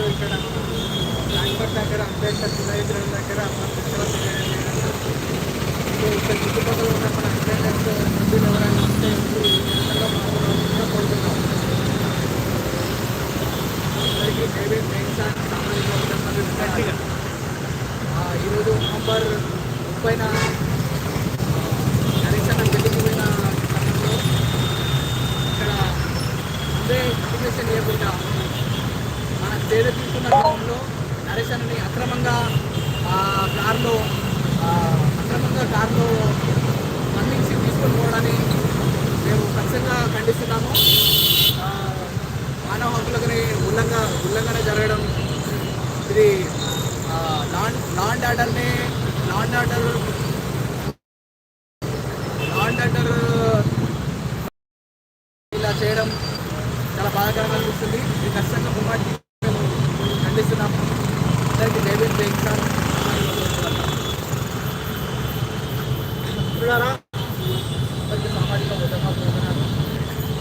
ఈరోజు ఇక్కడ రాజ్పట్ దగ్గర అంబేద్కర్ శిలాయుధుల దగ్గర మన సో ఇక్కడ చుట్టుపక్కల ఉన్న మన అంబేద్కర్ సభ్యులు ఎవరైనా ఉంటే ఈ కోరుతున్నాం అందరికీ జైవీన్ సామాజిక వర్గం మరియు ఈరోజు నవంబర్ ముప్పైన హరిచంద్ర వెళ్ళిపోయిన సమయంలో ఇక్కడ అంబే ఇన్ఫర్మేషన్ ఇవ్వకుండా మన పేద తీసుకున్న గ్రామంలో నరేషన్ని అక్రమంగా కారులో అక్రమంగా కారులో మన్నించి తీసుకొని పోవడాన్ని మేము ఖచ్చితంగా ఖండిస్తున్నాము. మానవ హక్కులకి ఉల్లంఘ ఉల్లంఘన జరగడం ఇది లాండ్ లాండ్ ఆర్డర్ని law and order law and order ఇలా చేయడం చాలా బాధాకరంగా అనిపిస్తుంది. ఇది ఖచ్చితంగా ముమ్మాటి అందరికీ డేవిడ్ బేక్సాన్ సామాజిక ఉద్యమ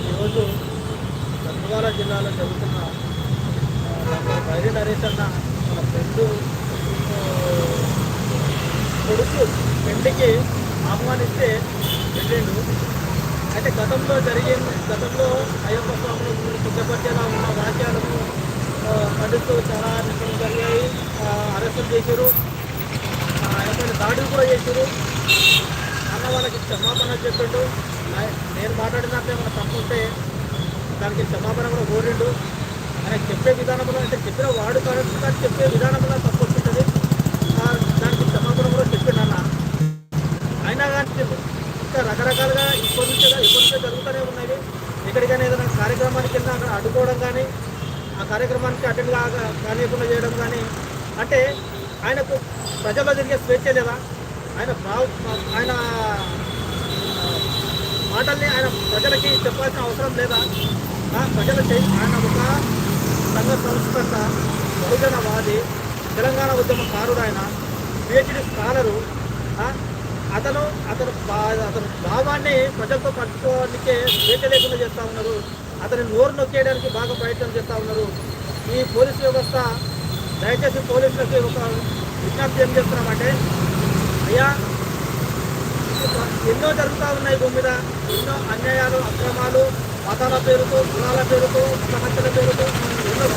ఈరోజు గద్వాల జిల్లాలో జరుగుతున్న ఆ, డాక్టర్ బైరి నరేష్ అన్న మన ఫ్రెండ్ కొడుకు పెళ్ళికి ఆహ్వానిస్తే వెళ్ళిండు. అయితే గతంలో జరిగింది గతంలో అయ్యప్ప స్వామిని గురించి ఉన్న వాక్యాలను ఆ, చాలా నిపుణులు జరిగాయి. అరెస్టులు చేశారు. ఆ, ఆయన దాడులు కూడా చేశారు. అన్న వాళ్ళకి క్షమాపణ చెప్పిండు. నేను మాట్లాడినట్టు ఏమైనా తప్పు ఉంటే దానికి క్షమాపణ కూడా కోరిండు. ఆయన చెప్పే విధానంలో అంటే చెప్పిన వాడు కరెక్ట్ కానీ చెప్పే విధానంలో తప్పు వస్తుంటుంది. దానికి క్షమాపణ కూడా చెప్పిండు అన్న. అయినా కానీ ఇంకా రకరకాలుగా ఇప్పటి నుంచే ఇప్పటి నుంచే జరుగుతూనే ఉన్నాయి ఎక్కడికైనా ఏదైనా కార్యక్రమానికి వెళ్ళినా అక్కడ అడ్డుకోవడం కానీ ఆ కార్యక్రమానికి అటెండ్ కాగా కానియకుండా చేయడం కానీ అంటే ఆయనకు ప్రజల్లో జరిగే స్వేచ్ఛ లేదా? ఆయన భావ ఆయన మాటల్ని ఆయన ప్రజలకి చెప్పాల్సిన అవసరం లేదా? ప్రజల చై ఆయన ఒక సంఘ సంస్కర్త బహుజనవాది తెలంగాణ ఉద్యమకారుడు ఆయన పిహెచ్డి స్కాలరు. అతను అతను అతను భావాన్ని ప్రజలతో పంచుకోవడానికే స్వేచ్ఛ లేకుండా చేస్తూ ఉన్నారు. అతని నోరు నొక్కేయడానికి బాగా ప్రయత్నం చేస్తూ ఉన్నారు. ఈ పోలీస్ వ్యవస్థ దయచేసి పోలీసులకి ఒక విజ్ఞప్తి ఏం చేస్తున్నామంటే అయ్యా ఎన్నో జరుగుతూ ఉన్నాయి భూమి మీద. ఎన్నో అన్యాయాలు అక్రమాలు మతాల పేరుతో కులాల పేరుతో సమస్యల పేరుతో ఎన్నో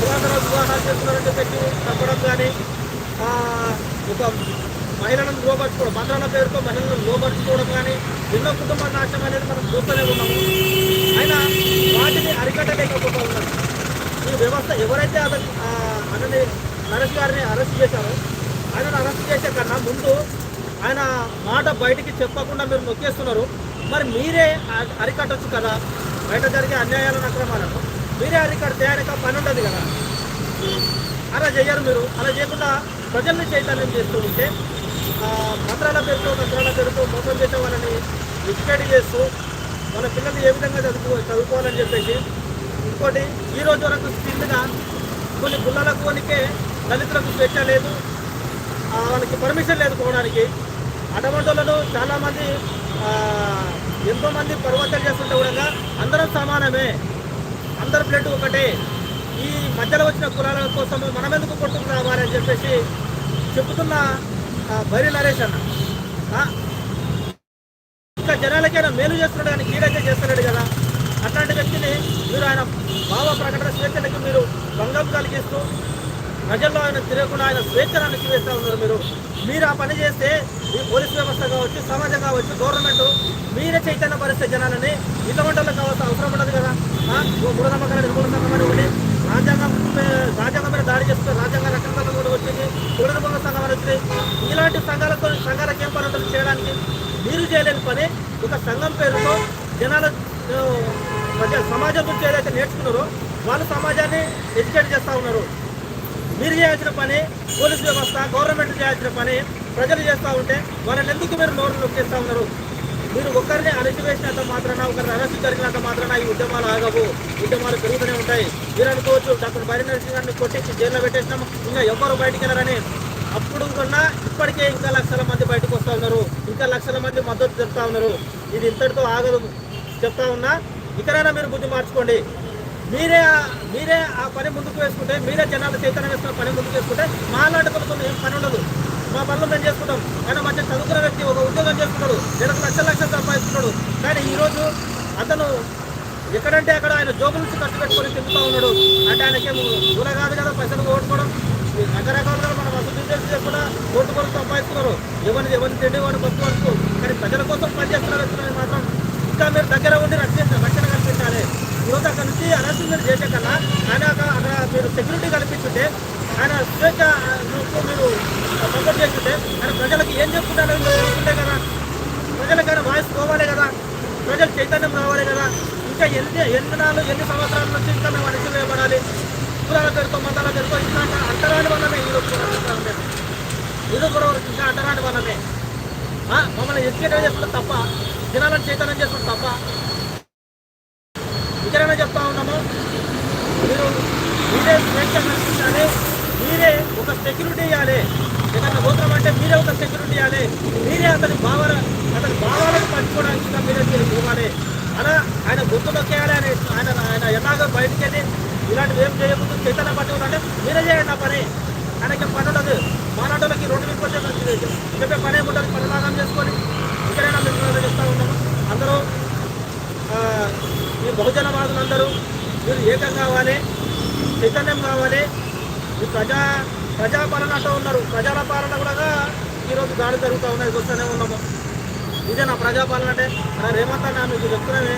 పురాతన వివాహాలు చేస్తున్నారంటే పెట్టి చెప్పడం కానీ ఒక మహిళలను లోపరుచుకోవడం మంత్రాల పేరుతో మహిళలను లోపరుచుకోవడం కానీ ఎన్నో కుటుంబ నాశనం అనేది మనం చూస్తూనే ఉన్నాము. ఆయన వాటిని అరికట్టలేకపోతూ ఉన్నారు ఈ వ్యవస్థ ఎవరైతే అతను అతని నరేష్ గారిని అరెస్ట్ చేశారో ఆయనను అరెస్ట్ చేసే కన్నా ముందు ఆయన మాట బయటికి చెప్పకుండా మీరు నొక్కేస్తున్నారు. మరి మీరే అరికట్టచ్చు కదా? బయట జరిగే అన్యాయాలను అక్రమాలను. మీరే అరికడితే ఆయనకు పని ఉండదు కదా? అలా చేయరు మీరు. అలా చేయకుండా ప్రజల్ని చైతన్యం చేస్తూ ఉంటే మంత్రాల పేరుతో మంత్రాల పేరుతో మోసం చేసే వాళ్ళని ఎడ్యుకేట్ చేస్తూ వాళ్ళ పిల్లలు ఏ విధంగా చదువుకో చదువుకోవాలని చెప్పేసి ఇంకోటి ఈ రోజు వరకు స్టిల్గా కొన్ని గుళ్ళలకు కొనికే దళితులకు స్వేచ్ఛ లేదు. వాళ్ళకి పర్మిషన్ లేదు పోవడానికి. అటువంటి చాలామంది ఎంతోమంది పర్వతాలు చేస్తుంటే కూడా అందరం సమానమే. అందరి బ్లడ్ ఒకటే. ఈ మధ్యలో వచ్చిన కులాల కోసం మనం ఎందుకు కొట్టుకు చెప్పేసి చెబుతున్న ఆ, బైరి నరేష్ అన్న. ఇంకా జనాలకైనా మేలు చేస్తున్నాడు కానీ ఈడైతే చేస్తున్నాడు కదా. అట్లాంటి వ్యక్తిని మీరు ఆయన భావ ప్రకటన స్వేచ్ఛలకు మీరు భంగం కలిగిస్తూ ప్రజల్లో ఆయన తిరగకుండా ఆయన స్వేచ్ఛను అణచివేస్తూ ఉన్నారు మీరు. మీరు ఆ పని చేస్తే ఈ పోలీస్ వ్యవస్థ కావచ్చు సమాజం కావచ్చు గవర్నమెంట్ మీరే చైతన్య పరిస్థితి జనాలని ఇటువంటి కావాల్సిన అవసరం ఉండదు కదా. ఆ, ఓ మూఢనమ్మకాలు మూఢనమ్మకం ఒకటి రాజ్యాంగం రాజ్యాంగం మీద దాడి చేస్తే రాజ్యాంగ రక్షణ కూడా వచ్చింది మూఢనమ్మక సంఘం అని వచ్చింది. ఇలాంటి సంఘాలతో సంఘాలకు ఏం చేయడానికి మీరు చేయలేని పని. ఒక సంఘం పేరుతో జనాల మధ్య సమాజం నుంచి ఏదైతే నేర్చుకున్నారో వాళ్ళు సమాజాన్ని ఎడ్యుకేట్ చేస్తూ ఉన్నారు. మీరు చేయాల్సిన పని పోలీస్ వ్యవస్థ గవర్నమెంట్ చేయాల్సిన పని ప్రజలు చేస్తూ ఉంటే వాళ్ళని ఎందుకు మీరు నోరు నొక్కేస్తూ ఉన్నారు? మీరు ఒకరిని అణచివేసినంత మాత్రాన ఒకరిని అరెస్ట్ జరిగినంత మాత్రాన ఈ ఉద్యమాలు ఆగవు. ఉద్యమాలు పెరుగుతూనే ఉంటాయి. మీరు అనుకోవచ్చు డాక్టర్ బరి నరసింహ గారిని కొట్టించి జైల్లో పెట్టేసినాం. ఇంకా ఎవరు బయటికి వెళ్ళరని అప్పుడు కన్నా ఇప్పటికే ఇంకా లక్షల మంది బయటకు వస్తూ ఉన్నారు. ఇంకా లక్షల మంది మద్దతు చెప్తా ఉన్నారు. ఇది ఇంతటితో ఆగదు. చెప్తా ఉన్నా ఇకనైనా మీరు బుద్ధి మార్చుకోండి. మీరే మీరే ఆ పని ముందుకు వేసుకుంటే మీరే జనాలు చైతన్యం వేసుకున్న పని ముందుకు వేసుకుంటే మా లాంటి పనులతో ఏం పని ఉండదు. మా పనులు మేము చేసుకుంటాం. ఆయన మంచి చదువుకున్న వ్యక్తి ఒక ఉద్యోగం చేసుకున్నాడు నెలకు లక్షల లక్షలు సంపాదిస్తున్నాడు. కానీ ఈరోజు అతను ఎక్కడంటే అక్కడ ఆయన జోబుల నుంచి ఖర్చు పెట్టుకొని తిరుగుతూ ఉన్నాడు. అంటే ఆయనకేమో దూర కాదు కదా పైసలు ఓడుకోవడం రకరకాలుగా మనం అసలు చేసుకున్నా ఓటు కొరకు సంపాదిస్తున్నారు. ఎవరిని ఎవరిని తిండి వాడిని కొత్త వరకు కానీ ప్రజల కోసం పనిచేస్తున్నారు వ్యక్తులని మాత్రం. ఇంకా మీరు దగ్గర ఉండి రక్షించ రక్షణ కల్పించాలి. ఈరోజు అక్కడ నుంచి అరెస్ట్ మీరు చేసే కన్నా ఆయన అక్కడ మీరు సెక్యూరిటీ కల్పించుంటే ఆయన స్వేచ్ఛ కు మీరు సపోర్ట్ చేస్తుంటే ఆయన ప్రజలకు ఏం చెప్తున్నారో మీరు తెలుసుకుంటే కదా. ప్రజలకైనా వాయిస్ పోవాలి కదా. ప్రజలు చైతన్యం రావాలి కదా. ఇంకా ఎన్ని ఎన్ని నాలుగు ఎన్ని సంవత్సరాల నుంచి ఇంకా మేము అణచివేయబడాలి కులాల పేరుతో మతాల పేరుతో ఇట్లాంటి అంటరాని వల్లనే ఈరోజు కూడా ఈరోజు కూడా ఇంకా అంటరాని వల్లనే. ఆ, మమ్మల్ని ఎడ్యుకేట్ చేస్తున్న తప్ప జనాలను చైతన్యం చేస్తున్న తప్ప ఇక్కడైనా చెప్తా ఉన్నాము. మీరు మీరే స్వేచ్ఛ కల్పించాలి మీరే ఒక సెక్యూరిటీ ఇవ్వాలి. ఏదైనా గోత్రం అంటే మీరే ఒక సెక్యూరిటీ ఇవ్వాలి. మీరే అతని భావాల అతని భావాలను పంచుకోవడానికి మీరే మీరు ఇవ్వాలి అలా ఆయన గుర్తు నొక్కేయాలి ఆయన ఆయన ఆయన ఎలాగో బయటికి వెళ్ళి ఇలాంటివి ఏం చేయకూడదు. చైతన్య పట్టుకుంటే మీరే చేయండి ఆ పని. ఆయనకి పని ఉండదు. మానాటోళ్ళకి రోడ్డు మీద వచ్చే చెప్పే పని ఏముంటుంది పరిణామం చేసుకొని ఇక్కడైనా మేము చెప్తా ఉన్నాము అందరూ ఈ బహుజన వాదులందరూ మీరు ఏకం కావాలి చైతన్యం కావాలి. ఈ ప్రజా ప్రజాపాలన అంటూ ఉన్నారు. ప్రజల పాలన కూడా ఈరోజు దాడి జరుగుతూ ఉన్నది చూస్తూనే ఉన్నాము. ఇదే నా ప్రజాపాలన అంటే. రేమంతా నా మీకు చెప్తున్నామే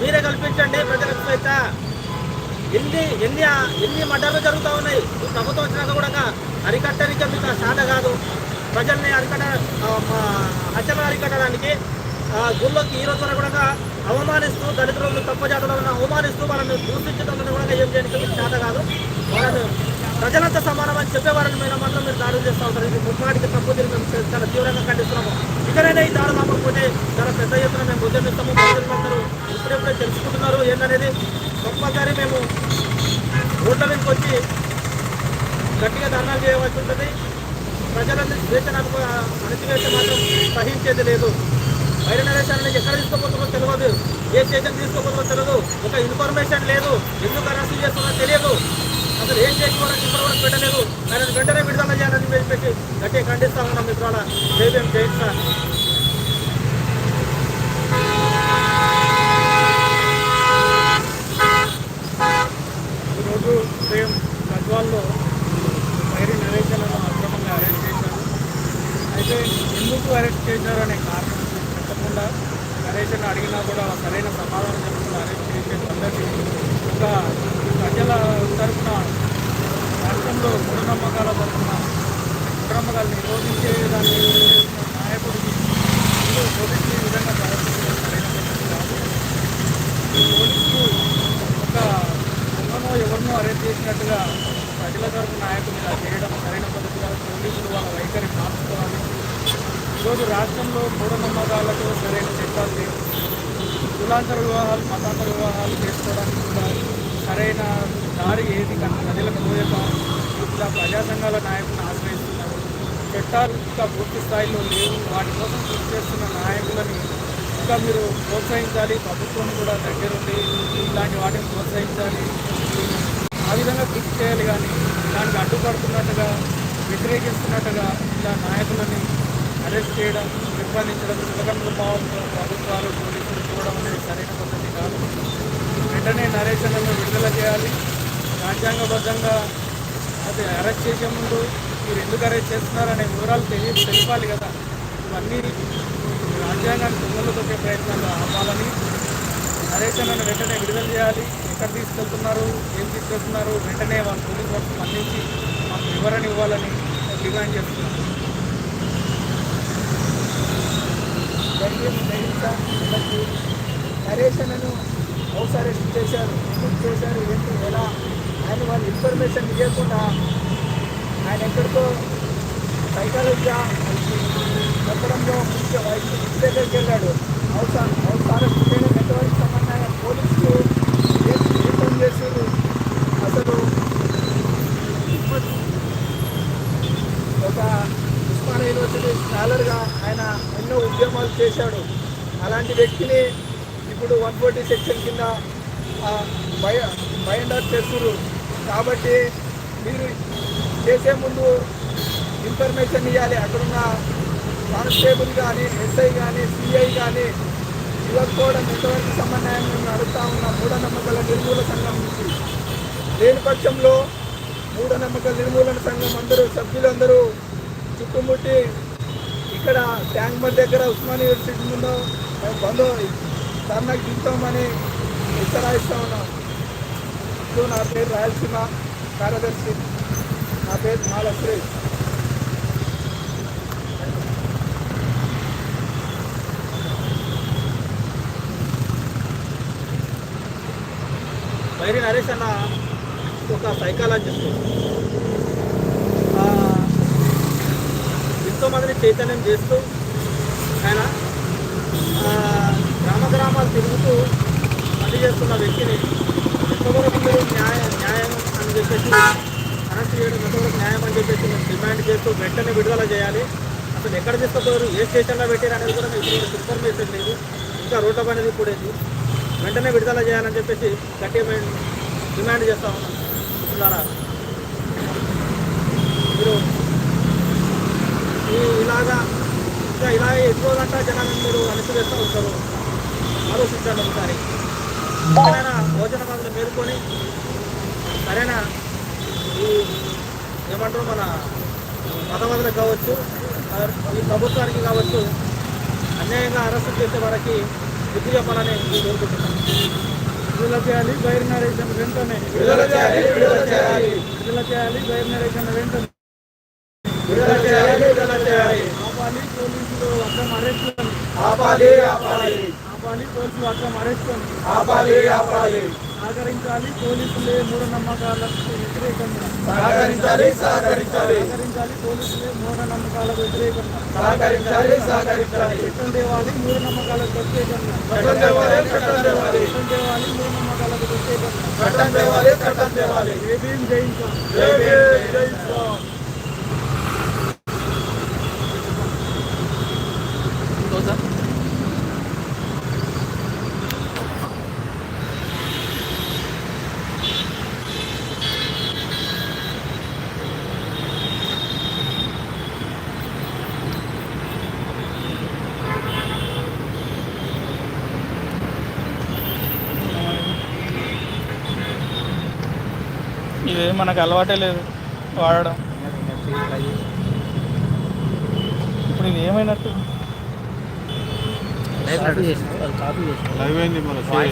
మీరే కల్పించండి. ప్రజలకు స్వేచ్ఛ. ఎన్ని ఎన్ని ఎన్ని మడ్డలు జరుగుతూ ఉన్నాయి? ఈ ప్రభుత్వం వచ్చినాక కూడా అరికట్టడానికి మీకు సాధ కాదు. ప్రజల్ని అరికట్ట మా హత్యలు అరికట్టడానికి గుళ్ళోకి ఈ రోజున కూడా అవమానిస్తూ దళితులను తప్ప జాతులను అవమానిస్తూ వాళ్ళని దూషించడం కూడా ఏం చేయడానికి మీకు చేత కాదు. వాళ్ళని ప్రజలంతా చెప్పే చెప్పేవారిని మీద మాత్రం మీరు దాడులు చేస్తూ ఉంటారు. ఇది ముమ్మాటికి తప్పు తిరిగి మేము చాలా తీవ్రంగా ఖండిస్తున్నాము. ఇకనైనా ఈ దాడులు ఆపకపోతే చాలా పెద్ద ఎత్తున మేము ఉద్యమిస్తాము. ప్రజలందరూ ఇప్పుడెప్పుడే తెలుసుకుంటున్నారు ఏంటనేది కంపల్సరీ మేము రోడ్ల మీదకి వచ్చి గట్టిగా ధర్నాలు చేయవలసి ఉంటుంది. ప్రజలందరూ స్వేచ్ఛను అణచివేస్తే మాత్రం సహించేది లేదు. బయట నరేశాన్ని ఎక్కడ తీసుకోపోతుందో తెలియదు ఏ స్టేషన్ తీసుకోపోతుందో తెలియదు ఒక ఇన్ఫర్మేషన్ లేదు. ఎందుకు అరెస్ట్ చేస్తుందో తెలియదు. అసలు ఏం చేసుకోవాలని ఇప్పటివరకు పెట్టలేదు ఆయన వెంటనే విడుదల చేయాలని చెప్పి గట్టిగా ఖండిస్తా ఉన్నాం మిత్రుల జైవ్యం జయించా ఈరోజు ఉదయం గద్వాల్లో వైరి నరేషన్లను అక్రమంగా అరెస్ట్ చేశారు అయితే ఎందుకు అరెస్ట్ చేశారు అనే కారణం చెప్పకుండా నరేషన్ అడిగినా కూడా సరైన సమాధానం చెప్పకుండా అరెస్ట్ చేసే పద్ధతి ఒక ప్రజల తరఫున రాష్ట్రంలో మూఢనమ్మకాల తరఫున మూఢనమ్మకాలు నిరోధించే దాన్ని నాయకుడికి ముందు పోలీసులు ఈ విధంగా ప్రవర్తించడం సరైన పోలీసులు ఒక దొంగనో ఎవరినో అరెస్ట్ చేసినట్టుగా ప్రజల తరపు నాయకులు ఇలా చేయడం సరైన పద్ధతి కాదు పోలీసులు వాళ్ళ వైఖరి మార్చుకోవాలి ఈరోజు రాష్ట్రంలో మూఢనమ్మకాలతో సరైన చట్టాలు లేవు కులాంతర వివాహాలు మతాంతర వివాహాలు చేసుకోవడానికి కూడా సరైన దారి ఏది కన్నా ప్రజలకు పోయక ప్రజా సంఘాల నాయకులను ఆశ్రయిస్తున్నారు. చట్టాలు ఇంకా పూర్తి స్థాయిలో లేవు. వాటి కోసం కృషి చేస్తున్న నాయకులని ఇంకా మీరు ప్రోత్సహించాలి. ప్రభుత్వం కూడా దగ్గరుండి ఇలాంటి వాటిని ప్రోత్సహించాలి. ఆ విధంగా కృషి చేయాలి కానీ దానికి అడ్డుపడుతున్నట్టుగా వ్యతిరేకిస్తున్నట్టుగా ఇలా నాయకులని అరెస్ట్ చేయడం నిర్బంధించడం సులభంగా భావంతో ప్రభుత్వాలు పోలీసులు చూడడం అనేది సరైన పద్ధతి కాదు. వెంటనే నరేషన్లను విడుదల చేయాలి. రాజ్యాంగబద్ధంగా అది అరెస్ట్ చేసే ముందు మీరు ఎందుకు అరెస్ట్ చేస్తున్నారనే వివరాలు తెలియ తెలిపాలి కదా. ఇవన్నీ రాజ్యాంగాన్ని దొంగలు తొక్కే ప్రయత్నాలు ఆపాలని నరేషన్లను వెంటనే విడుదల చేయాలి. ఎక్కడ తీసుకెళ్తున్నారు ఏం తీసుకెళ్తున్నారు వెంటనే వాళ్ళ పోలీసు వారు స్పందించి మాకు వివరణ ఇవ్వాలని డిమాండ్ చేస్తున్నాం. దయచేసి గ్రహించా వీళ్ళకి నరేషన్లను హౌస్ అరెస్ట్ చేశారు. ఎందుకు చేశారు? ఏంటి? ఎలా? ఆయన వాళ్ళు ఇన్ఫర్మేషన్ ఇవ్వకుండా ఆయన ఎక్కడికో సైకాలజీగా చెప్పడంలో ముఖ్య వైద్య దగ్గరికి వెళ్ళాడు. హౌస్ హౌస్ అరెస్ట్ చేయడం ఎంతవరకు సంబంధం పోలీసులు ఏం ఏం పని చేశారు అసలు ఒక ఉస్మానియా యూనివర్సిటీ స్కాలర్గా ఆయన ఎన్నో ఉద్యమాలు చేశాడు అలాంటి వ్యక్తిని ఇప్పుడు వన్ ఫోర్టీ సెక్షన్ కింద ఆ, బయ బైండర్ చేస్తున్నారు కాబట్టి మీరు చేసే ముందు ఇన్ఫర్మేషన్ ఇవ్వాలి అక్కడున్న కానిస్టేబుల్ కానీ ఎస్ఐ కానీ సిఐ కానీ ఇవ్వకపోవడం ఎంతవరకు సమన్వయం మేము అడుగుతా ఉన్న మూఢనమ్మకాల నిర్మూల సంఘం నుంచి. లేని పక్షంలో మూఢనమ్మకాల నిర్మూలన సంఘం అందరూ సభ్యులందరూ చుట్టుముట్టి ఇక్కడ ట్యాంక్ బండ్ దగ్గర ఉస్మాన్ యూనివర్సిటీ ముందు మేము బంధు ధర్నాకి దిగుతామని హెచ్చరాయిస్తా ఉన్నాం. ఇప్పుడు నా పేరు రాయలసీమ కార్యదర్శి. నా పేరు మాల వైరి నరేష్ అన్న ఒక సైకాలజిస్ట్ ఎంతోమందిని చైతన్యం చేస్తూ ఆయన గ్రామ గ్రామాలు తిరుగుతూ పని చేస్తున్న వ్యక్తిని ఎంతవరకు మీరు న్యాయ న్యాయం అని చెప్పేసి అరెస్ట్ చేయడం ఎంతవరకు న్యాయం అని చెప్పేసి మేము డిమాండ్ చేస్తూ వెంటనే విడుదల చేయాలి. అసలు ఎక్కడ తీసుకుపోయారు? ఏ స్టేషన్లో పెట్టారు అనేది కూడా మీకు ఇన్ఫర్మేషన్ లేదు. ఇంకా రోడ్ల పనిది కూడేది వెంటనే విడుదల చేయాలని చెప్పేసి గట్టిగా మేము డిమాండ్ చేస్తా ఉన్నాం. మిత్రులారా మీరు ఇలాగా ఇంకా ఇలాగే ఎక్కువ గంట జనాలను మీరు అణిచివేస్తూ ఉంటారు. ఆలోచించండి ఒకసారి. ఎక్కడైనా భోజన మందులు మేలుకొని సరైన? ఈ ఏమంటారు మన మతవాదులకు కావచ్చు ఈ ప్రభుత్వానికి కావచ్చు అన్యాయంగా అరెస్ట్ చేసే వారికి బుద్ధి చెప్పాలని నేను కోరుకుంటున్నాను విడుదల చేయాలి బైర్ నరేషన్ వెంటనే. విడుదల చేయాలి, విడుదల చేయాలి. విడుదల చేయాలి బైర్ నరేషన్ వెంటనే విడుదల చేయాలి విడుదల చేయాలి ఆపాలి పోలీసులు అక్రమ అరెస్టులను ఆపాలి ఆపాలి. ఆపాలి పోలీసులు అక్రమ అరెస్టులను ఆపాలి ఆపాలి. సహకరించాలి పోలీసులే మూఢనమ్మకాలకు వ్యతిరేకంగా. సహకరించాలి సహకరించాలి. సహకరించాలి పోలీసులే మూఢనమ్మకాలకు వ్యతిరేకంగా. సహకరించాలి సహకరించాలి. చట్టం తేవాలి మూఢనమ్మకాలకు వ్యతిరేకంగా. చట్టం చట్టం చట్టం మూఢనమ్మకాలకు వ్యతిరేకంగా. చట్టం తేవాలి చట్టం తేవాలి జై భీమ్ జై ఇన్సాన్. జై భీమ్, జై ఇది మనకు అలవాటే లేదు వాడడం. ఇప్పుడు ఇది ఏమైనట్టు? లైవ్ అయింది మన సార్.